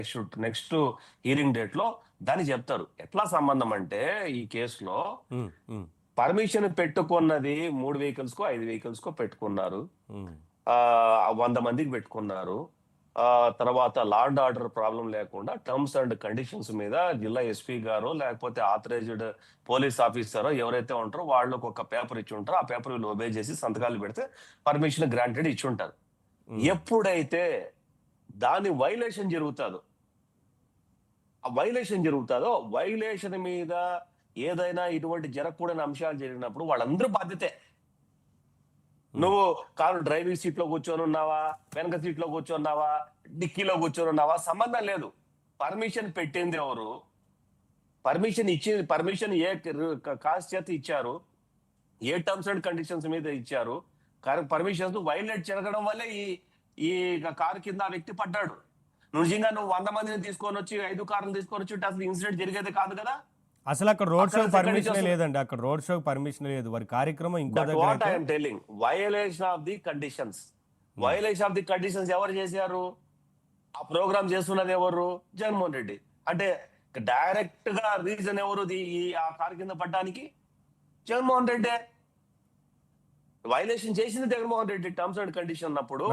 Next next hearing డేట్లో దాన్ని చెప్తారు. ఎట్లా సంబంధం అంటే ఈ కేసులో పర్మిషన్ పెట్టుకున్నది మూడు వెహికల్స్ కో ఐదు వెహికల్స్ కో పెట్టుకున్నారు. వంద మందికి పెట్టుకున్నారు. ఆ తర్వాత లా అండ్ ఆర్డర్ ప్రాబ్లం లేకుండా టర్మ్స్ అండ్ కండిషన్స్ మీద జిల్లా ఎస్పీ గారు లేకపోతే ఆథరైజ్డ్ పోలీస్ ఆఫీసర్ ఎవరైతే ఉంటారో వాళ్ళకి ఒక పేపర్ ఇచ్చి ఉంటారో. ఆ పేపర్ వీళ్ళు ఒబే చేసి సంతకాలు పెడితే పర్మిషన్ గ్రాంటెడ్ ఇచ్చి ఉంటారు. ఎప్పుడైతే దాని వైలేషన్ జరుగుతుందో వైలేషన్ జరుగుతుందో వైలేషన్ మీద ఏదైనా ఇటువంటి జరగకూడని అంశాలు జరిగినప్పుడు వాళ్ళందరూ బాధ్యతే. నువ్వు కారు డ్రైవింగ్ సీట్లో కూర్చొని ఉన్నావా? వెనక సీట్లో కూర్చొన్నావా డిక్కీలో కూర్చొని ఉన్నావా? సంబంధం లేదు. పర్మిషన్ పెట్టింది ఎవరు? పర్మిషన్ ఇచ్చి పర్మిషన్ ఏ కాస్ట్ చేత ఇచ్చారు. ఏ టర్మ్స్ అండ్ కండిషన్స్ మీద ఇచ్చారు? పర్మిషన్స్ వైలేట్ జరగడం వల్లే ఈ ఈ కారు కింద ఆ వ్యక్తి పడ్డాడు. నువ్వు నిజంగా నువ్వు వంద మందిని తీసుకొని వచ్చి ఐదు కార్లు తీసుకొని వచ్చి అసలు ఇన్సిడెంట్ జరిగేది కాదు కదా? అసలు అక్కడ రోడ్ షో పర్మిషన్ లేదండి. అక్కడ రోడ్ షో పర్మిషన్ లేదు. వారి కార్యక్రమం ఇంకో what I'm telling violation of the conditions violation of the conditions ఎవరు చేశారు? ఆ ప్రోగ్రామ్ చేస్తున్నది ఎవరు? జగన్మోహన్ రెడ్డి. అంటే డైరెక్ట్గా రీజన్ ఎవరు ఆ కారు కింద పడ్డానికి? జగన్మోహన్ రెడ్డి. వైలేషన్ చేసింది Jaganmohan Reddy terms and condition అన్నప్పుడు